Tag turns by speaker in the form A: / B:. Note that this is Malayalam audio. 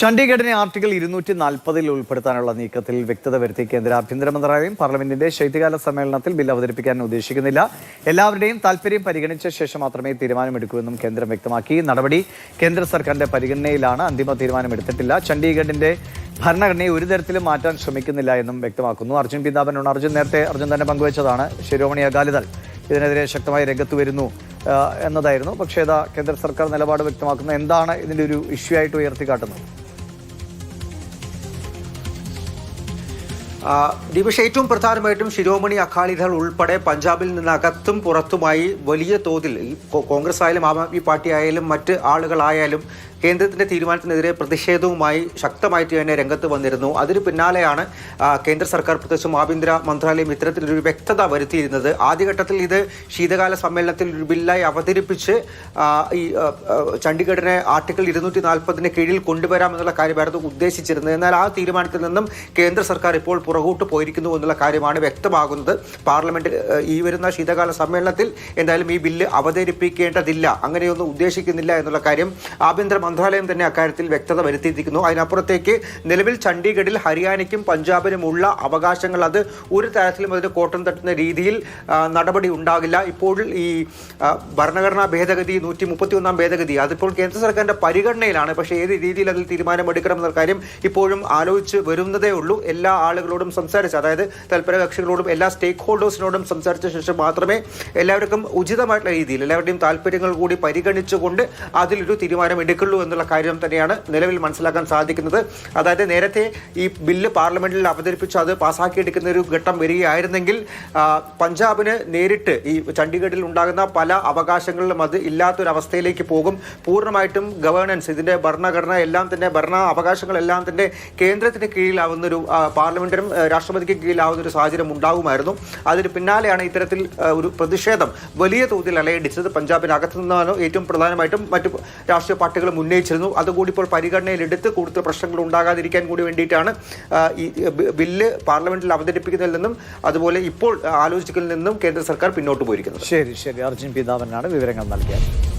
A: ചണ്ഡീഗഡിനെ ആർട്ടിക്കിൾ ഇരുന്നൂറ്റി നാൽപ്പതിൽ ഉൾപ്പെടുത്താനുള്ള നീക്കത്തിൽ വ്യക്തത വരുത്തി കേന്ദ്ര ആഭ്യന്തര മന്ത്രാലയം പാർലമെന്റിന്റെ ശൈത്യകാല സമ്മേളനത്തിൽ ബിൽ അവതരിപ്പിക്കാൻ ഉദ്ദേശിക്കുന്നില്ല. എല്ലാവരുടെയും താൽപര്യം പരിഗണിച്ച ശേഷം മാത്രമേ തീരുമാനമെടുക്കൂ എന്നും കേന്ദ്രം വ്യക്തമാക്കി. നടപടി കേന്ദ്ര സർക്കാരിന്റെ പരിഗണനയിലാണ്. അന്തിമ തീരുമാനമെടുത്തിട്ടില്ല. ചണ്ഡീഗഡിന്റെ ഭരണഘടനയെ ഒരു തരത്തിലും മാറ്റാൻ ശ്രമിക്കുന്നില്ല എന്നും വ്യക്തമാക്കുന്നു. അർജുൻ പിതാപനാണ് അർജുൻ. നേരത്തെ അർജുൻ തന്നെ പങ്കുവച്ചതാണ്. ശിരോമണി അകാലിദൾ ഇതിനെതിരെ ശക്തമായി രംഗത്ത് വരുന്നു എന്നതായിരുന്നു. പക്ഷേ ഇതാ കേന്ദ്ര സർക്കാർ നിലപാട് വ്യക്തമാക്കുന്നത്? എന്താണ് ഇതിന്റെ ഒരു ഇഷ്യൂ ആയിട്ട് ഉയർത്തിക്കാട്ടുന്നത്?
B: ദിവിഷ ഏറ്റവും പ്രധാനമായിട്ടും ശിരോമണി അകാലിദൾ ഉൾപ്പെടെ പഞ്ചാബിൽ നിന്ന് അകത്തും പുറത്തുമായി വലിയ തോതിൽ കോൺഗ്രസ് ആയാലും ആം ആദ്മി പാർട്ടി ആയാലും മറ്റ് ആളുകളായാലും കേന്ദ്രത്തിന്റെ തീരുമാനത്തിനെതിരെ പ്രതിഷേധവുമായി ശക്തമായിട്ട് തന്നെ രംഗത്ത് വന്നിരുന്നു. അതിന് പിന്നാലെയാണ് കേന്ദ്ര സർക്കാർ പ്രത്യേകിച്ചും ആഭ്യന്തര മന്ത്രാലയം ഇത്തരത്തിലൊരു വ്യക്തത വരുത്തിയിരുന്നത്. ആദ്യഘട്ടത്തിൽ ഇത് ശീതകാല സമ്മേളനത്തിൽ ഒരു ബില്ലായി അവതരിപ്പിച്ച് ഈ ചണ്ഡീഗഡിനെ ആർട്ടിക്കിൾ ഇരുന്നൂറ്റി നാൽപ്പതിന് കീഴിൽ കൊണ്ടുവരാമെന്നുള്ള കാര്യമായിരുന്നു ഉദ്ദേശിച്ചിരുന്നത്. എന്നാൽ ആ തീരുമാനത്തിൽ നിന്നും കേന്ദ്ര സർക്കാർ ഇപ്പോൾ പുറകോട്ട് പോയിരിക്കുന്നു എന്നുള്ള കാര്യമാണ് വ്യക്തമാകുന്നത്. പാർലമെന്റ് ഈ വരുന്ന ശീതകാല സമ്മേളനത്തിൽ എന്തായാലും ഈ ബില്ല് അവതരിപ്പിക്കേണ്ടതില്ല. അങ്ങനെയൊന്നും ഉദ്ദേശിക്കുന്നില്ല എന്നുള്ള കാര്യം ആഭ്യന്തര മന്ത്രാലയം തന്നെ അക്കാര്യത്തിൽ വ്യക്തത വരുത്തിയിരിക്കുന്നു. അതിനപ്പുറത്തേക്ക് നിലവിൽ ചണ്ഡീഗഡിൽ ഹരിയാനയ്ക്കും പഞ്ചാബിനുമുള്ള അവകാശങ്ങൾ അത് ഒരു തരത്തിലും അതിന് കോട്ടം തട്ടുന്ന രീതിയിൽ നടപടി ഉണ്ടാകില്ല. ഇപ്പോൾ ഈ ഭരണഘടനാ ഭേദഗതി നൂറ്റി മുപ്പത്തി ഒന്നാം ഭേദഗതി അതിപ്പോൾ കേന്ദ്ര സർക്കാരിന്റെ പരിഗണനയിലാണ്. പക്ഷേ ഏത് രീതിയിൽ അതിൽ തീരുമാനമെടുക്കണം എന്ന കാര്യം ഇപ്പോഴും ആലോചിച്ച് വരുന്നതേ ഉള്ളൂ. എല്ലാ ആളുകളോടും സംസാരിച്ച് അതായത് തൽപര കക്ഷികളോടും എല്ലാ സ്റ്റേക്ക് ഹോൾഡേഴ്സിനോടും സംസാരിച്ച ശേഷം മാത്രമേ എല്ലാവർക്കും ഉചിതമായിട്ടുള്ള രീതിയിൽ എല്ലാവരുടെയും താല്പര്യങ്ങൾ കൂടി പരിഗണിച്ചുകൊണ്ട് അതിലൊരു തീരുമാനം എടുക്കുള്ളൂ എന്നുള്ള കാര്യം തന്നെയാണ് നിലവിൽ മനസ്സിലാക്കാൻ സാധിക്കുന്നത്. അതായത് നേരത്തെ ഈ ബില്ല് പാർലമെന്റിൽ അവതരിപ്പിച്ച് അത് പാസ്സാക്കിയെടുക്കുന്ന ഒരു ഘട്ടം വരികയായിരുന്നെങ്കിൽ പഞ്ചാബിന് നേരിട്ട് ഈ ചണ്ഡീഗഡിൽ ഉണ്ടാകുന്ന പല അവകാശങ്ങളിലും അത് ഇല്ലാത്തൊരവസ്ഥയിലേക്ക് പോകും. പൂർണമായിട്ടും ഗവേണൻസ് ഇതിന്റെ ഭരണഘടന എല്ലാം തന്നെ ഭരണ അവകാശങ്ങളെല്ലാം തന്നെ കേന്ദ്രത്തിന് കീഴിലാവുന്ന ഒരു ആ, പാർലമെന്റിനും രാഷ്ട്രപതിക്ക് കീഴിലാവുന്ന ഒരു സാഹചര്യം ഉണ്ടാകുമായിരുന്നു അതിന് പിന്നാലെയാണ് ഇത്തരത്തിൽ ഒരു പ്രതിഷേധം വലിയ തോതിൽ അലയടിച്ചത്. പഞ്ചാബിനകത്ത് നിന്നാണ് ഏറ്റവും പ്രധാനമായിട്ടും മറ്റു രാഷ്ട്രീയ പാർട്ടികൾ ഉന്നയിച്ചിരുന്നു അതുകൂടി ഇപ്പോൾ പരിഗണനയിലെടുത്ത് കൂടുതൽ പ്രശ്നങ്ങൾ ഉണ്ടാകാതിരിക്കാൻ കൂടി വേണ്ടിയിട്ടാണ് ഈ ബില്ല് പാർലമെന്റിൽ അവതരിപ്പിക്കുന്നതിൽ നിന്നും അതുപോലെ ഇപ്പോൾ ആലോചിക്കുന്നതിൽ നിന്നും കേന്ദ്ര സർക്കാർ പിന്നോട്ട് പോയിരിക്കുന്നത്.
A: ശരി ശരി. അർജുൻ പിതാവനാണ് വിവരങ്ങൾ നൽകിയത്.